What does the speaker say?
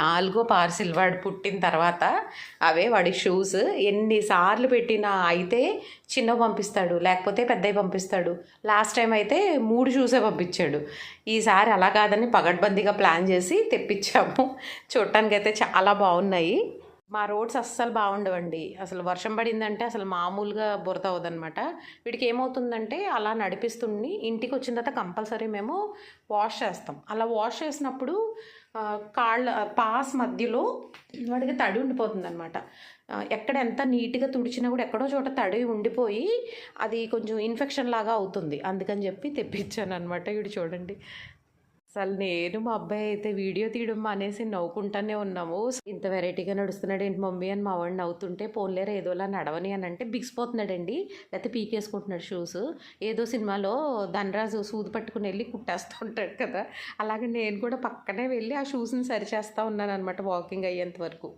నాలుగో పార్సిల్ వాడు పుట్టిన తర్వాత అవే వాడి షూస్ ఎన్నిసార్లు పెట్టినా అయితే చిన్నవి పంపిస్తాడు లేకపోతే పెద్దవి పంపిస్తాడు. లాస్ట్ టైం అయితే మూడు షూసే పంపించాడు. ఈసారి అలా కాదని పగడ్బందీగా ప్లాన్ చేసి తెప్పించాము. చూడటానికైతే చాలా బాగున్నాయి. మా రోడ్స్ అస్సలు బాగుండవండి. అసలు వర్షం పడిందంటే అసలు మామూలుగా బురద అవదనమాట వీడికి ఏమవుతుందంటే అలా నడిపిస్తుండి ఇంటికి వచ్చిన తర్వాత కంపల్సరీ మేము వాష్ చేస్తాం. అలా వాష్ చేసినప్పుడు కాళ్ళ పాస్ మధ్యలో వాడికి తడి ఉండిపోతుంది అనమాట ఎక్కడ ఎంత నీట్గా తుడిచినా కూడా ఎక్కడో చోట తడి ఉండిపోయి అది కొంచెం ఇన్ఫెక్షన్ లాగా అవుతుంది. అందుకని చెప్పి తెప్పించాను అనమాట వీడు చూడండి. అసలు నేను మా అబ్బాయి అయితే వీడియో తీయడం అనేసి నవ్వుకుంటానే ఉన్నాము. ఇంత వెరైటీగా నడుస్తున్నాడు ఏంటి మమ్మీ అని మా వాడిని నవ్వుతుంటే పోన్లేరు ఏదోలా నడవని అని అంటే బిగిసిపోతున్నాడండి. లేకపోతే పీకేసుకుంటున్నాడు షూస్ ఏదో సినిమాలో ధనరాజు సూది పట్టుకుని వెళ్ళి కుట్టేస్తూ ఉంటాడు కదా. అలాగే నేను కూడా పక్కనే వెళ్ళి ఆ షూస్ని సరిచేస్తూ ఉన్నాను అనమాట వాకింగ్ అయ్యేంత వరకు.